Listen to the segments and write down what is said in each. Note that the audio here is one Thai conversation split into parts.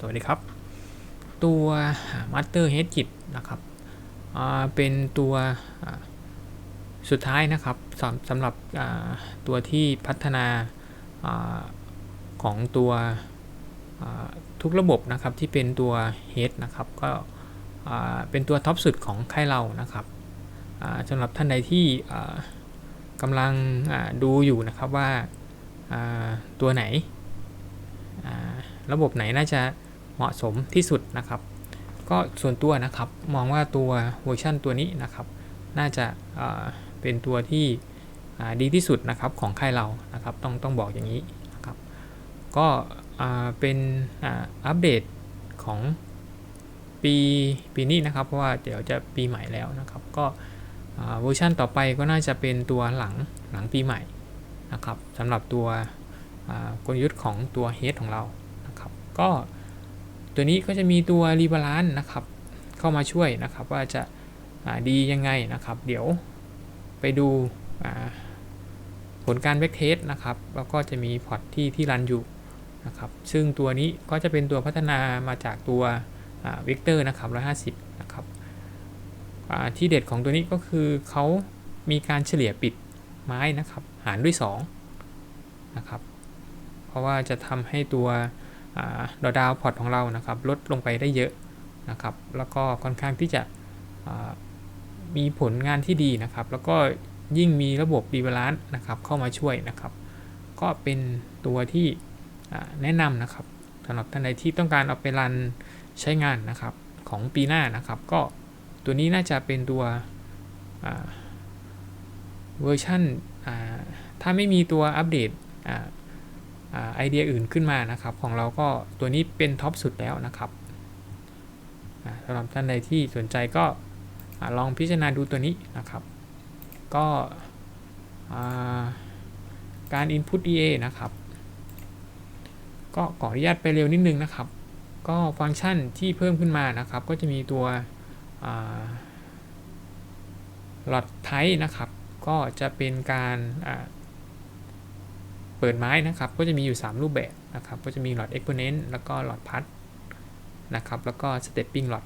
สวัสดีครับ ตัว Master Head Kit นะครับเป็นตัวสุดท้ายนะครับสำสำหรับตัวที่พัฒนาอของตัวทุกระบบนะครับที่เป็นตัว Head นะครับก็เป็นตัวท็อปสุดของค่ายเรานะครับสำหรับท่านใดที่กำลังดูอยู่นะครับว่าตัวไหนระบบไหนน่าจะ เหมาะสมที่สุดนะครับ ก็ส่วนตัวนะครับมองว่าตัวเวอร์ชันตัวนี้นะครับน่าจะเอ่อเป็นตัวที่ดีที่สุดนะครับของค่ายเรานะครับต้องต้องบอกอย่างนี้นะครับก็เป็นอัปเดตของปีปีนี้นะครับเพราะว่าเดี๋ยวจะปีใหม่แล้วนะครับ ก็เวอร์ชันต่อไปก็น่าจะเป็นตัวหลังหลังปีใหม่นะครับสำหรับตัวกลยุทธ์ของตัวเฮดของเรานะครับ ก็ ตัวนี้ก็จะมีตัวรีบาลานซ์นะครับ เข้ามาช่วยนะครับว่าจะาดียังไงนะครับ เดี๋ยวไปดูผลการแบ็กเทสนะครับ แล้วก็จะมีพอร์ตที่ที่รันอยู่นะครับ ซึ่งตัวนี้ก็จะเป็นตัวพัฒนามาจากตัววิกเตอร์นะครับ150 นะครับที่เด็ดของตัวนี้ก็คือเขามีการเฉลี่ยปิดไม้นะครับ หารด้วย2นะครับ เพราะว่าจะทำให้ตัว ดอดาวพอร์ตของเรานะครับลดลงไปได้เยอะนะครับ แล้วก็ค่อนข้างที่จะมีผลงานที่ดีนะครับ แล้วก็ยิ่งมีระบบรีบาลานซ์นะครับเข้ามาช่วยนะครับ ก็เป็นตัวที่แนะนำนะครับสำหรับท่านใดที่ต้องการเอาไปรันใช้งานนะครับของปีหน้านะครับ ก็ตัวนี้น่าจะเป็นตัวเวอร์ชันถ้าไม่มีตัวอัปเดต ไอเดียอื่นขึ้นมานะครับ ของเราก็ตัวนี้เป็นท็อปสุดแล้วนะครับสำหรับท่านใดที่สนใจก็ลองพิจารณาดูตัวนี้นะครับ ก็การ Input EA นะครับ ก็ขออนุญาตไปเร็วนิดนึงนะครับ ก็ฟังก์ชันที่เพิ่มขึ้นมานะครับ ก็จะมีตัวหลอดไทนะครับ ก็จะเป็นการ เปิดไม้นะครับ ก็จะมีอยู่ 3 รูปแบบนะครับ ก็จะมีหลอด exponent แล้วก็หลอดพัดนะครับ แล้วก็ stepping หลอด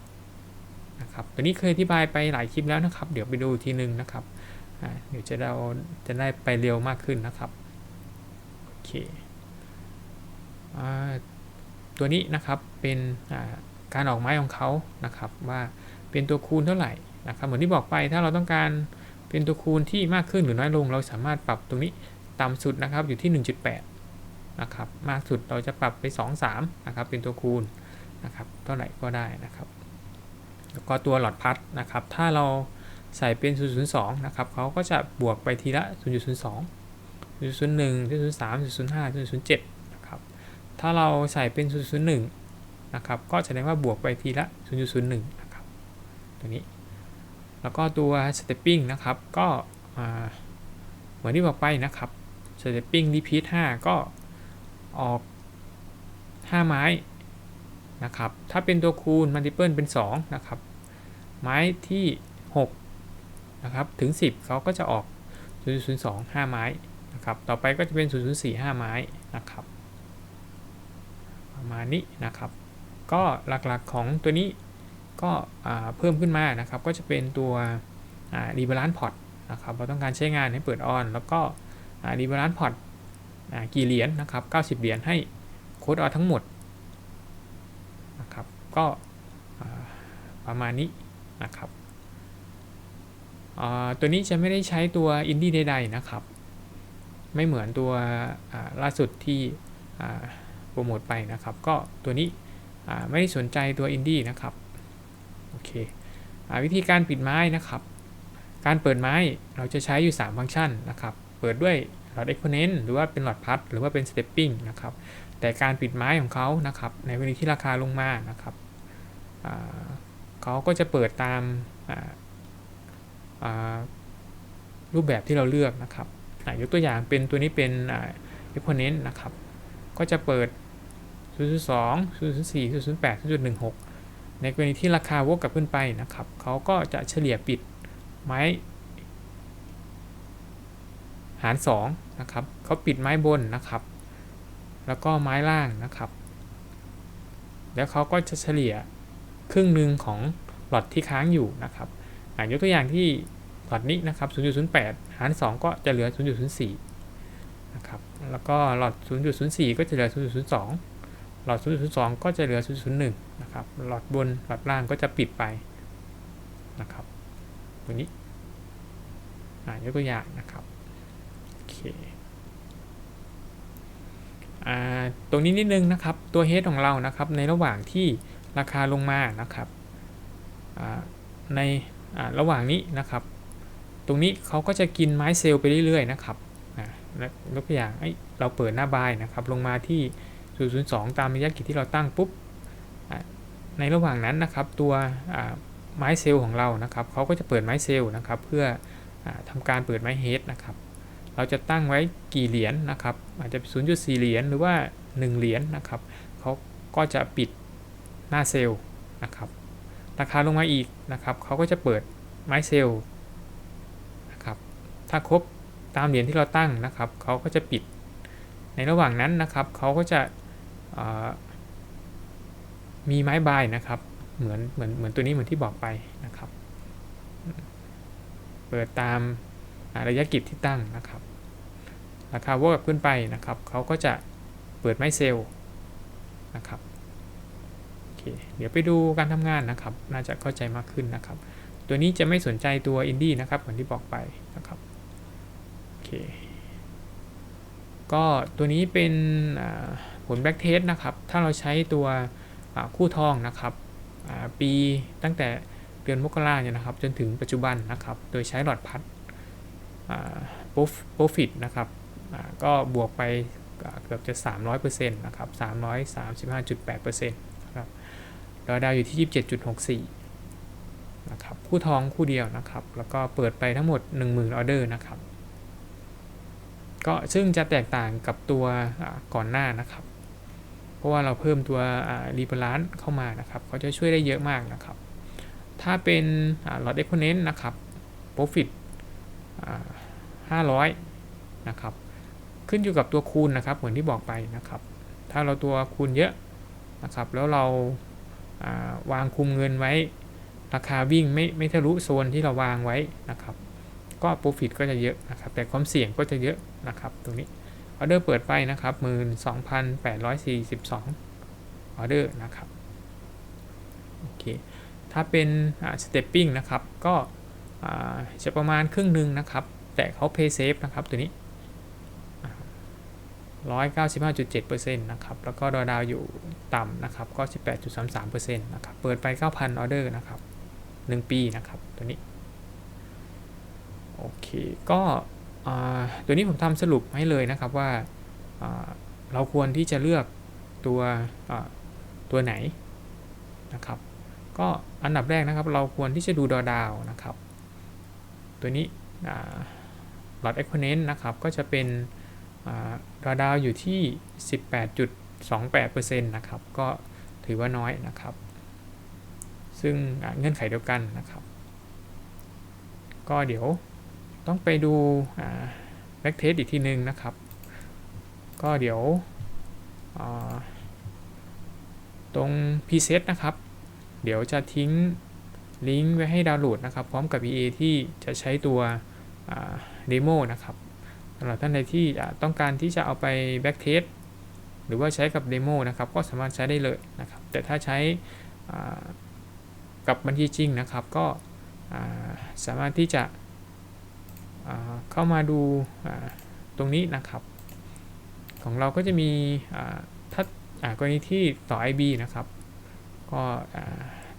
นะครับ ตัวนี้เคยอธิบายไปหลายคลิปแล้วนะครับ เดี๋ยวไปดูทีนึงนะครับ เดี๋ยวจะเราจะได้ไปเร็วมากขึ้นนะครับ โอเค ตัวนี้นะครับ เป็นการออกไม้ของเขานะครับ ว่าเป็นตัวคูณเท่าไหร่นะครับ เหมือนที่บอกไป ถ้าเราต้องการเป็นตัวคูณที่มากขึ้นหรือน้อยลง เราสามารถปรับตรงนี้ ต่ำสุดนะครับอยู่ที่ 1.8 นะครับ มากสุดเราจะปรับไป 2 3 นะครับ เป็นตัวคูณนะครับ เท่าไหร่ก็ได้นะครับ แล้วก็ตัวหลอดพัดนะครับ ถ้าเราใส่เป็น 002 นะครับเขาก็จะบวกไปทีละ 0.02 0.01 0.03 0.05 0.07 นะครับ ถ้าเราใส่เป็น 0.01 นะครับ ก็แสดงว่าบวกไปทีละ 0.01 นะครับ ตัวนี้ แล้วก็ตัว stepping นะครับ ก็เหมือนที่บอกไปนะครับ สเตปปิ้งรีพีท5ก็ออก 5 ไม้นะครับ ถ้าเป็นตัวคูณมัลติเพิลเป็น 2 นะครับ ไม้ที่ 6 นะครับ ถึง 10 เขาก็จะออก 0.02 5 ไม้นะครับ ต่อไปก็จะเป็น0.4 5 ไม้นะครับ ประมาณนี้นะครับ ก็หลักๆของตัวนี้ก็เพิ่มขึ้นมานะครับ ก็จะเป็นตัวรีบาลานซ์พอร์ตนะครับ เราต้องการใช้งานให้เปิดออน แล้วก็ รีบาลานซ์พอร์ตกี่เหรียญนนะครับ 90 เหรียญให้โค้ดออทั้งหมดนะครับ ก็ประมาณนี้นะครับตัวนี้จะไม่ได้ใช้ตัวอินดี้ใดๆนะครับ ไม่เหมือนตัวล่าสุดที่โปรโมทไปนะครับ ก็ตัวนี้ไม่ได้สนใจตัวอินดี้นะครับ โอเควิธีการปิดไม้นะครับ การเปิดไม้เราจะใช้อยู่ 3 ฟังก์ชันนะครับ เปิดด้วยหลอด exponent หรือว่าเป็นหลอดพัดหรือว่าเป็น stepping นะครับแต่การปิดไม้ของเขานะครับในกรณีที่ราคาลงมานะครับเขาก็จะเปิดตามรูปแบบที่เราเลือกนะครับยกตัวอย่างเป็นตัวนี้เป็น exponent นะครับก็จะเปิด 0.2 0.4 0.8 0.16 ในกรณีที่ราคาวกกลับขึ้นไปนะครับเขาก็จะเฉลี่ยปิดไม้ หาร2นะครับเขาปิดไม้บนนะครับ แล้วก็ไม้ล่างนะครับ แล้วเขาก็จะเฉลี่ยครึ่งหนึ่งของหลอดที่ค้างอยู่นะครับอะยกตัวอย่างที่หลอดนี้นะครับ 0.08 หาร 2 ก็จะเหลือ 0.04 นะครับ แล้วก็หลอด 0.04 ก็จะเหลือ 0.02 หลอด 0.02 ก็จะเหลือ 0.01 นะครับ หลอดบนหลอดล่างก็จะปิดไปนะครับตรงนี้อ่ายกตัวอย่างนะครับ เคตรงนี้นิดนึงนะครับ ตัวเฮดของเรานะครับ ในระหว่างที่ราคาลงมานะครับในระหว่างนี้นะครับ ตรงนี้เขาก็จะกินไม้เซลล์ไปเรื่อยๆนะครับยกตัวอย่างเราเปิดหน้าบายนะครับ ลงมาที่ 002 ตามระยะกิจที่เราตั้งปุ๊บในระหว่างนั้นนะครับ ตัวไม้เซลล์ของเรานะครับเขาก็จะเปิดไม้เซลล์นะครับ เพื่ออาทำการเปิดไม้เฮดนะครับ เราจะตั้งไว้กี่เหรียญนะครับ อาจจะ 0.4 เหรียญหรือว่า 1 เหรียญนะครับเขาก็จะปิดหน้าเซลล์นะครับ ราคาลงมาอีกนะครับเขาก็จะเปิดไม้เซลล์นะครับ ถ้าครบตามเหรียญที่เราตั้งนะครับเขาก็จะปิด ในระหว่างนั้นนะครับเขาก็จะมีไม้บายนะครับ เหมือนเหมือนเหมือนตัวนี้เหมือนที่บอกไปนะครับ เปิดตามระยะกิจที่ตั้งนะครับ ราคาว่าขึ้นไปนะครับเขาก็จะเปิดไม้เซลล์นะครับโอเคเดี๋ยวไปดูการทำงานนะครับ น่าจะเข้าใจมากขึ้นนะครับ ตัวนี้จะไม่สนใจตัวอินดี้นะครับเหมือนที่บอกไปนะครับโอเคก็ตัวนี้เป็นผลแบ็กเทสนะครับ ถ้าเราใช้ตัวคู่ทองนะครับปีตั้งแต่เดือนมกราเนี่ยนะครับ จนถึงปัจจุบันนะครับ โดยใช้หลอดพัดโปรฟิตนะครับ ก็บวกไปเกือบจะ 300%นะครับ335.8%นะครับดอยดาวอยู่ที่ 27.64นะครับคู่ทองคู่เดียวนะครับ แล้วก็เปิดไปทั้งหมด 10,000 ออเดอร์นะครับ ก็ซึ่งจะแตกต่างกับตัวก่อนหน้านะครับ เพราะว่าเราเพิ่มตัวรีบาลานซ์เข้ามานะครับเขาจะช่วยได้เยอะมากนะครับ ถ้าเป็นหลอดเอ็กโพเนนต์นะครับ profit 500 นะครับ ขึ้นอยู่กับตัวคูณนะครับ เหมือนที่บอกไปนะครับ ถ้าเราตัวคูณเยอะนะครับ แล้วเราาวางคุมเงินไว้ ราคาวิ่งไม่ไม่ทะลุโซนที่เราวางไว้นะครับ ก็ profit ก็จะเยอะนะครับ แต่ความเสี่ยงก็จะเยอะนะครับ ตรงนี้ออเดอร์เปิดไปนะครับ12,842ออเดอร์นะครับโอเคถ้าเป็นสเตปปิ้งนะครับ ก็จะประมาณครึ่งหนึ่งนะครับ แต่เขา pay safe นะครับตัวนี้ 195.7%นะครับ แล้วก็ดอดาวอยู่ต่ำนะครับ ก็ 18.33%นะครับ เปิดไป 9,000 ออเดอร์นะครับ 1 ปีนะครับ ตัวนี้ โอเค ก็ตัวนี้ผมทำสรุปให้เลยนะครับว่า เราควรที่จะเลือกตัวตัวไหนนะครับ ก็อันดับแรกนะครับ เราควรที่จะดูดอดาวนะครับ ตัวนี้หลอดเอ็กโพเนนต์นะครับ ก็จะเป็น ดอดาวอยู่ที่ 18.28%นะครับ ก็ถือว่าน้อยนะครับ ซึ่งเงื่อนไขเดียวกันนะครับ ก็เดี๋ยวต้องไปดูแบ็กเทสอีกทีนึงนะครับ ก็เดี๋ยวตรง preset นะครับ เดี๋ยวจะทิ้งลิงก์ไว้ให้ดาวน์โหลดนะครับ พร้อมกับ EA ที่จะใช้ตัวเดโมนะครับ สำหรับท่านใดที่ต้องการที่จะเอาไปแบ็กเทสหรือว่าใช้กับเดโมนะครับก็สามารถใช้ได้เลยนะครับแต่ถ้าใช้กับบัญชีจริงนะครับ ก็สามารถที่จะเข้ามาดูตรงนี้นะครับ ของเราก็จะมีถ้ากรณีที่ต่อ IB นะครับ ก็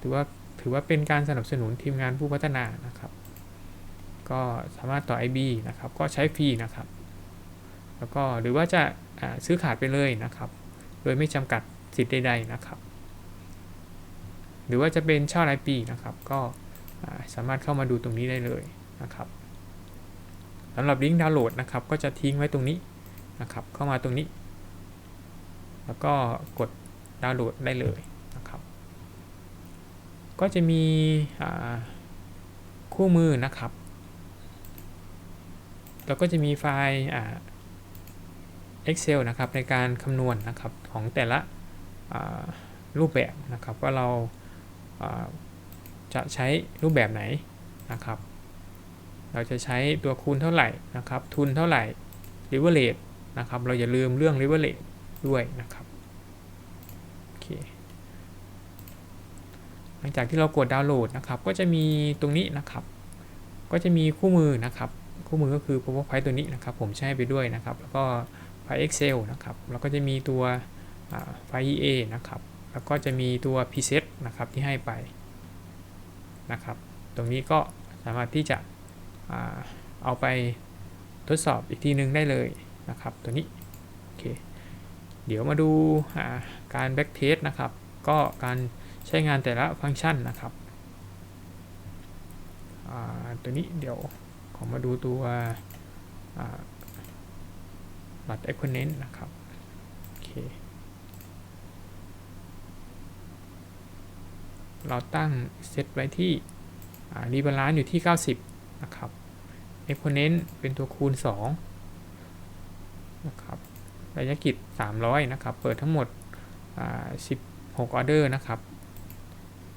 ถือว่าถือว่าเป็นการสนับสนุนทีมงานผู้พัฒนานะครับ ก็สามารถต่อ IB นะครับ ก็ใช้ฟรีนะครับ แล้วก็หรือว่าจะซื้อขาดไปเลยนะครับ โดยไม่จำกัดสิทธิ์ใดๆนะครับ หรือว่าจะเป็นเช่ารายปีนะครับ ก็สามารถเข้ามาดูตรงนี้ได้เลยนะครับสำหรับลิงก์ดาวน์โหลดนะครับ ก็จะทิ้งไว้ตรงนี้นะครับ เข้ามาตรงนี้ แล้วก็กดดาวน์โหลดได้เลยนะครับ ก็จะมีคู่มือนะครับ แล้วก็จะมีไฟล์ Excel นะครับในการคำนวณนะครับของแต่ละรูปแบบนะครับว่าเราาจะใช้รูปแบบไหนนะครับ เราจะใช้ตัวคูณเท่าไหร่นะครับทุนเท่าไหร่ leverage นะครับเราอย่าลืมเรื่อง leverage ด้วยนะครับโอเคหลังจากที่เรากดดาวน์โหลดนะครับก็จะมีตรงนี้นะครับ ก็จะมีคู่มือนะครับ คู่มือก็คือ PowerPoint ตัวนี้นะครับ ผมใช้ไปด้วยนะครับ แล้วก็ไฟล์ Excel นะครับ แล้วก็จะมีตัวไฟล์ EA นะครับ แล้วก็จะมีตัว preset นะครับที่ให้ไปนะครับ ตรงนี้ก็สามารถที่จะเอาไปทดสอบอีกทีนึงได้เลยนะครับ ตัวนี้โอเคเดี๋ยวมาดูาการ back test นะครับ ก็การใช้งานแต่ละฟังก์ชันนะครับตัวนี้เดี๋ยว ขอมาดูตัวบัตร exponent นะครับ โอเค เราตั้งเซตไว้ที่รีบาลานซ์อยู่ที่ 90 นะครับ exponent เป็นตัวคูณ 2 นะครับระยะกิจ 300 นะครับ เปิดทั้งหมด 16 ออเดอร์นะครับ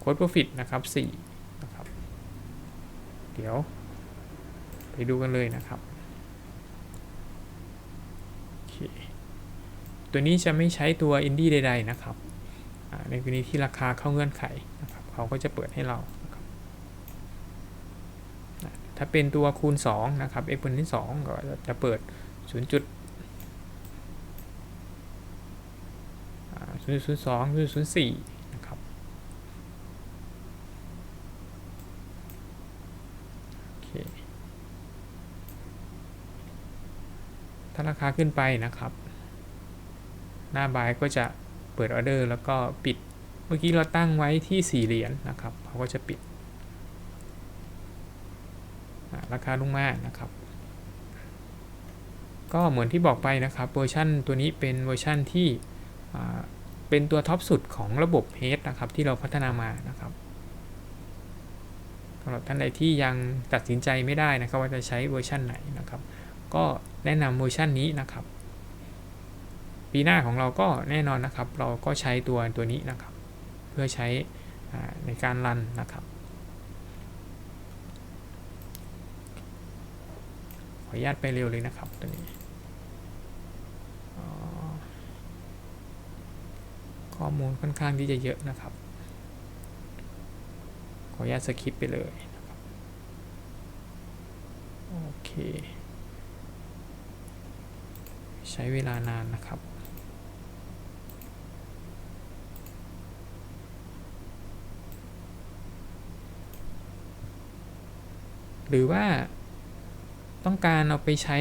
Code Profit นะครับ 4 นะครับ เดี๋ยว ไปดูกันเลยนะครับตัวนี้จะไม่ใช้ตัวอินดี้ใด ๆ นะครับ ในกรณีที่ราคาเข้าเงื่อนไขนะครับเขาก็จะเปิดให้เราถ้าเป็นตัวคูณ 2 นะครับ e x p o n e n t 2ก็จะเปิด 0 0 0 2 0 0 4 ราคาขึ้นไปนะครับ หน้าบายก็จะเปิดออเดอร์แล้วก็ปิด เมื่อกี้เราตั้งไว้ที่ 4 เหรียญนนะครับเขาก็จะปิด ราคาลงมานะครับ ก็เหมือนที่บอกไปนะครับเวอร์ชันตัวนี้เป็นเวอร์ชันที่เป็นตัวท็อปสุดของระบบ h ฮดนะครับที่เราพัฒนามานะครับสำหรับท่านใดที่ยังตัดสินใจไม่ได้นะครับว่าจะใช้เวอร์ชันไหนนะครับ ก็ แนะนำเวอร์ชันนี้นะครับ ปีหน้าของเราก็แน่นอนนะครับ เราก็ใช้ตัวตัวนี้นะครับ เพื่อใช้ในการรันนะครับขออนุญาตไปเร็วเลยนะครับตัวนี้ข้อมูลค่อนข้างที่จะเยอะนะครับ ขออนุญาตสคิปไปเลยโอเค ใช้เวลานานนะครับ หรือว่าต้องการเอาไปใช้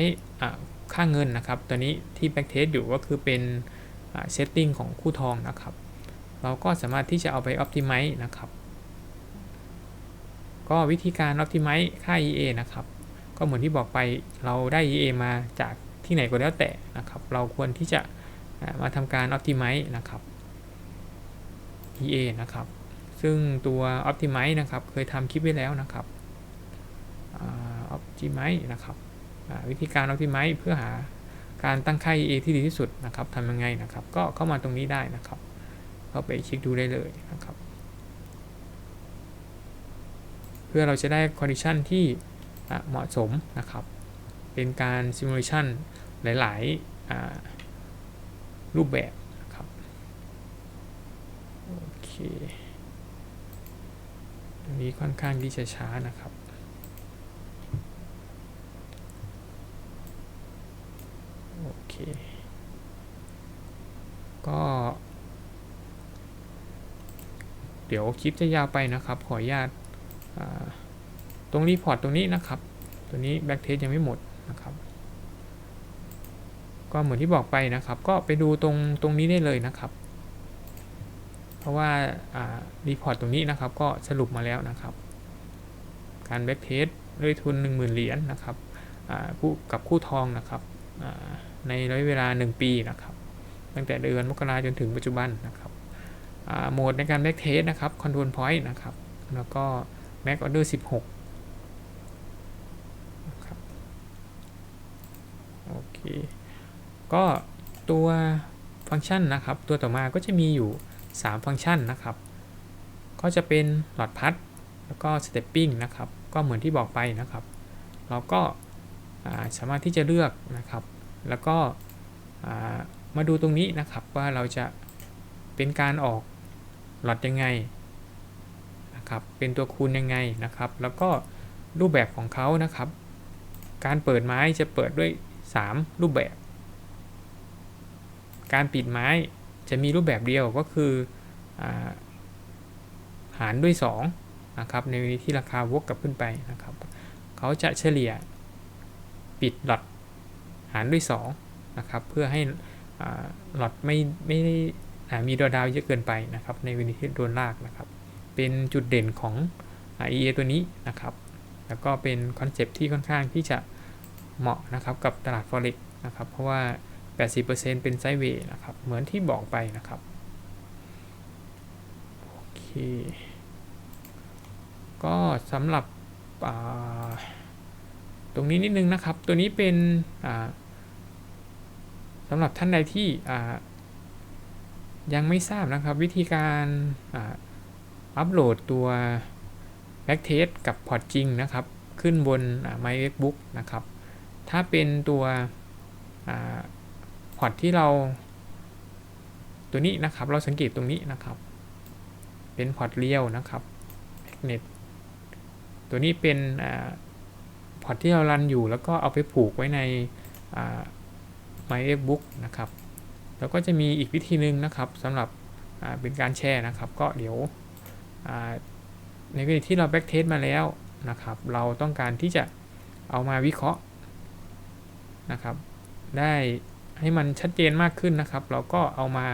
ค่าเงินนะครับ ตัวนี้ที่ backtest อยู่ก็คือเป็นเซตติ้งของคู่ทองนะครับ เราก็สามารถที่จะเอาไป optimize นะครับ ก็วิธีการ optimize ค่า EA นะครับ ก็เหมือนที่บอกไปเราได้ EA มาจาก ที่ไหนก็แล้วแต่นะครับ เราควรที่จะมาทำการ optimize นะครับ EA นะครับ ซึ่งตัว optimize นะครับ เคยทำคลิปไว้แล้วนะครับอ่า optimize นะครับ วิธีการ optimize เพื่อหาการตั้งค่า EA ที่ดีที่สุดนะครับทำยังไงนะครับ ก็เข้ามาตรงนี้ได้นะครับ เข้าไปเช็คดูได้เลยนะครับ เพื่อเราจะได้ condition ที่เหมาะสมนะครับ เป็นการ simulation หลายๆรูปแบบครับโอเคตรงนี้ค่อนข้างที่จะช้านะครับโอเคก็ เดี๋ยวคลิปจะยาวไปนะครับ ขออนุญาตตรงรีพอร์ตตรงนี้นะครับ ตัวนี้แบ็กเทสยังไม่หมด นะครับก็เหมือนที่บอกไปนะครับ ก็ไปดูตรงตรงนี้ได้เลยนะครับ เพราะว่ารีพอร์ตตรงนี้นะครับ ก็สรุปมาแล้วนะครับ การแบ็กเทสด้วยทุน 10,000 เหรียญนะครับอ่าคู่กับคู่ทองนะครับในระยะเวลา 1 ปีนะครับ ตั้งแต่เดือนมกราจนถึงปัจจุบันนะครับโหมดในการแบ็กเทสนะครับ Control Point นะครับ แล้วก็ Mac Order 16นะครับ โอเค ก็ตัวฟังก์ชันนะครับ ตัวต่อมาก็จะมีอยู่ 3 ฟังก์ชันนะครับ ก็จะเป็นหลอดพัด แล้วก็ stepping นะครับ ก็เหมือนที่บอกไปนะครับ เราก็สามารถที่จะเลือกนะครับ แล้วก็มาดูตรงนี้นะครับว่าเราจะเป็นการออกหลอดยังไงนะครับ เป็นตัวคูณยังไงนะครับ แล้วก็รูปแบบของเขานะครับ การเปิดไม้จะเปิดด้วย 3 รูปแบบ การปิดไม้จะมีรูปแบบเดียวก็คืออหารด้วย2นะครับในที่ราคาวกกลับขึ้นไปนะครับเขาจะเฉลี่ยปิดหลอดหารด้วย2นะครับเพื่อให้หลอดไม่ไม่ได้มีดอดาวเยอะเกินไปนะครับในวิธีที่โดนลากนะครับเป็นจุดเด่นของ EA ตัวนี้นะครับ แล้วก็เป็นคอนเซปที่ค่อนข้างที่จะ เหมาะนะครับกับตลาด Forex นะครับ เพราะว่า 80%เป็นไซด์เวย์นะครับ เหมือนที่บอกไปนะครับ โอเค ก็สำหรับตรงนี้นิดนึงนะครับ ตัวนี้เป็นสำหรับท่านใดที่ยังไม่ทราบนะครับวิธีการอัปโหลดตัว Backtest กับพอร์ตจริงนะครับ ขึ้นบน MyMacBook นะครับ ถ้าเป็นตัวพอร์ตที่เราตัวนี้นะครับ เราสังเกตตรงนี้นะครับ เป็นพอร์ตเรียวนะครับ Magnet ตัวนี้เป็นพอร์ตที่เรารันอยู่ แล้วก็เอาไปผูกไว้ใน My Book นะครับ แล้วก็จะมีอีกวิธีหนึ่งนะครับสำหรับเป็นการแชร์นะครับ ก็เดี๋ยวในกรณีที่เราแบ็กเทสมาแล้วนะครับ เราต้องการที่จะเอามาวิเคราะห์ นะครับ ได้ให้มันชัดเจนมากขึ้นนะครับ เราก็เอามา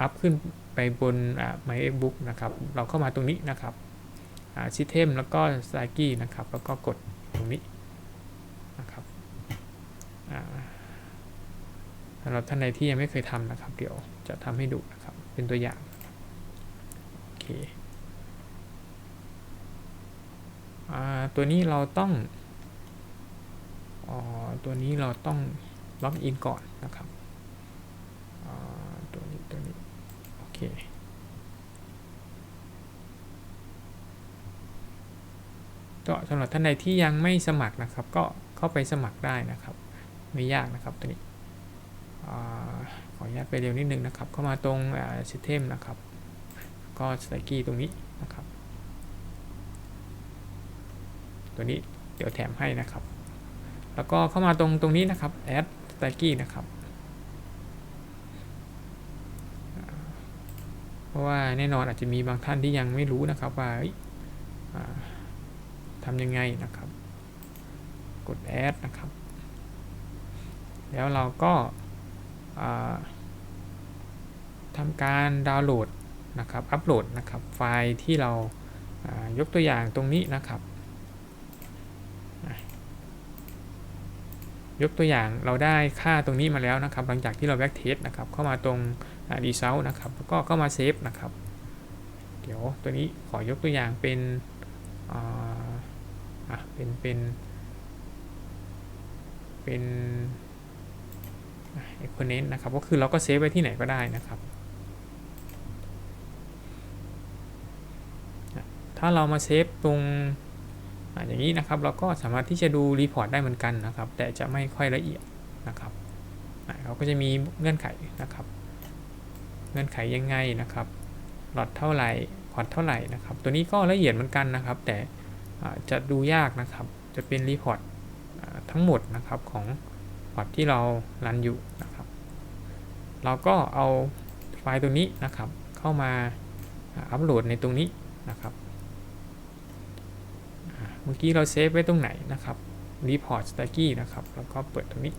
อัพขึ้นไปบน MyBook นะครับ เราเข้ามาตรงนี้นะครับซิเทมแล้วก็สไตกี้นะครับ แล้วก็กดตรงนี้นะครับสำหรับท่านใดที่ยังไม่เคยทำนะครับ เดี๋ยวจะทำให้ดูนะครับ เป็นตัวอย่างโอเคตัวนี้เราต้อง ออตัวนี้เราต้องล็อกอินก่อนนะครับตัวนี้ตัวนี้โอเคก็สำหรับท่านใดที่ยังไม่สมัครนะครับ ก็เข้าไปสมัครได้นะครับ ไม่ยากนะครับตัวนี้ขออนุญาตไปเร็วนิดนึงนะครับ เข้ามาตรงซิสเทมนะครับ ก็สไตกี้ตรงนี้นะครับ ตัวนี้เดี๋ยวแถมให้นะครับ แล้วก็เข้ามาตรงตรงนี้นะครับ add s t a c k y นะครับ เพราะว่าแน่นอนอาจจะมีบางท่านที่ยังไม่รู้นะครับว่าทำยังไงนะครับ กด add นะครับ แล้วเราก็ทำการดาวน์โหลดนะครับ อัปโหลดนะครับ ไฟล์ที่เรายกตัวอย่างตรงนี้นะครับ ยกตัวอย่างเราได้ค่าตรงนี้มาแล้วนะครับ หลังจากที่เราแบ็กเทสนะครับ เข้ามาตรงดีเซลนะครับ แล้วก็เข้ามาเซฟนะครับ เดี๋ยวตัวนี้ขอยกตัวอย่างเป็นอ่าเป็นเป็นเป็นเอ็กโพเนนต์นะครับ ก็คือเราก็เซฟไว้ที่ไหนก็ได้นะครับ ถ้าเรามาเซฟตรง อย่างนี้นะครับเราก็สามารถที่จะดูรีพอร์ตได้เหมือนกันนะครับ แต่จะไม่ค่อยละเอียดนะครับเขาก็จะมีเงื่อนไขนะครับ เงื่อนไขยังไงนะครับหลอดเท่าไหร่พอร์ตเท่าไหร่นะครับ ตัวนี้ก็ละเอียดเหมือนกันนะครับ แต่จะดูยากนะครับ จะเป็นรีพอร์ตทั้งหมดนะครับของพอร์ตที่เรารันอยู่นะครับ เราก็เอาไฟล์ตัวนี้นะครับ เข้ามาอัปโหลดในตรงนี้นะครับ เมื่อกี้เราเซฟไว้ตรงไหนนะครับ report stacky นะครับ แล้วก็เปิดตรงนี้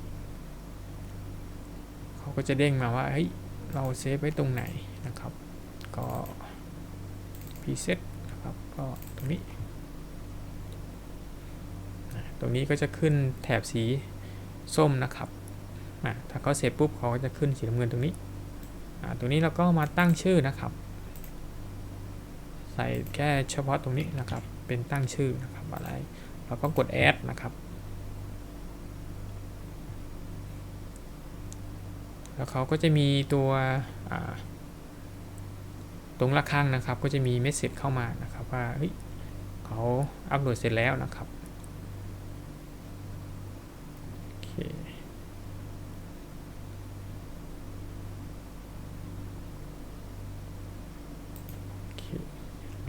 เขาก็จะเด้งมาว่า เฮ้ย เราเซฟไว้ตรงไหนนะครับ ก็ preset นะครับ ก็ตรงนี้ ตรงนี้ก็จะขึ้นแถบสีส้มนะครับ ถ้าเขาเสร็จปุ๊บเขาก็จะขึ้นสีน้ำเงินตรงนี้ ตรงนี้เราก็มาตั้งชื่อนะครับ ใส่แค่เฉพาะตรงนี้นะครับ เป็นตั้งชื่อนะครับอะไรเราก็กด add นะครับ แล้วเขาก็จะมีตัวตรงละข้างนะครับ ก็จะมีเมสเซจเข้ามานะครับว่าเฮ้ยเขาอัปโหลดเสร็จแล้วนะครับโอเค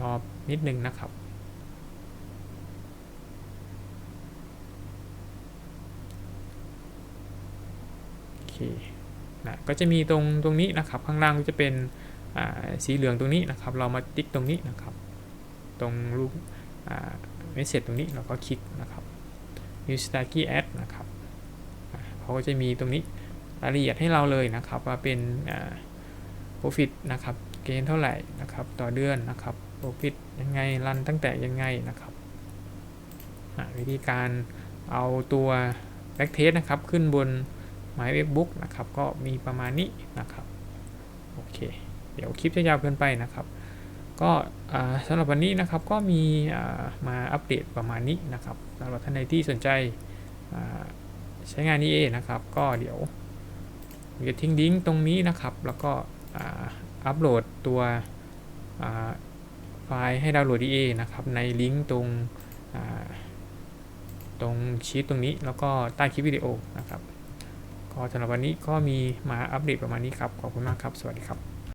รอนิดนึงนะครับ เคนะก็จะมีตรงตรงนี้นะครับ ข้างล่างก็จะเป็นสีเหลืองตรงนี้นะครับ เรามาติ๊กตรงนี้นะครับ ตรงรูปเมสเซจตรงนี้เราก็คลิกนะครับ New Starkey Ad นะครับเขาก็จะมีตรงนี้รายละเอียดให้เราเลยนะครับ ว่าเป็น profit นะครับเกณฑ์เท่าไหร่นะครับ ต่อเดือนนะครับ profit ยังไงรันตั้งแต่ยังไงนะครับวิธีการเอาตัว back test นะครับ ขึ้นบน My Webbook นะครับก็มีประมาณนี้นะครับโอเคเดี๋ยวคลิปจะยาวเกินไปนะครับ ก็สำหรับวันนี้นะครับก็มีมาอัปเดตประมาณนี้นะครับสำหรับท่านใดที่สนใจใช้งาน EA นะครับ ก็เดี๋ยวจะทิ้งลิงก์ตรงนี้นะครับ แล้วก็อัปโหลดตัวไฟล์ให้ดาวน์โหลด EA นะครับ ในลิงก์ตรงตรงชีตตรงนี้แล้วก็ใต้คลิปวิดีโอนะครับ ก็สำหรับวันนี้ก็มีมาอัปเดตประมาณนี้ครับ ขอบคุณมากครับ สวัสดีครับ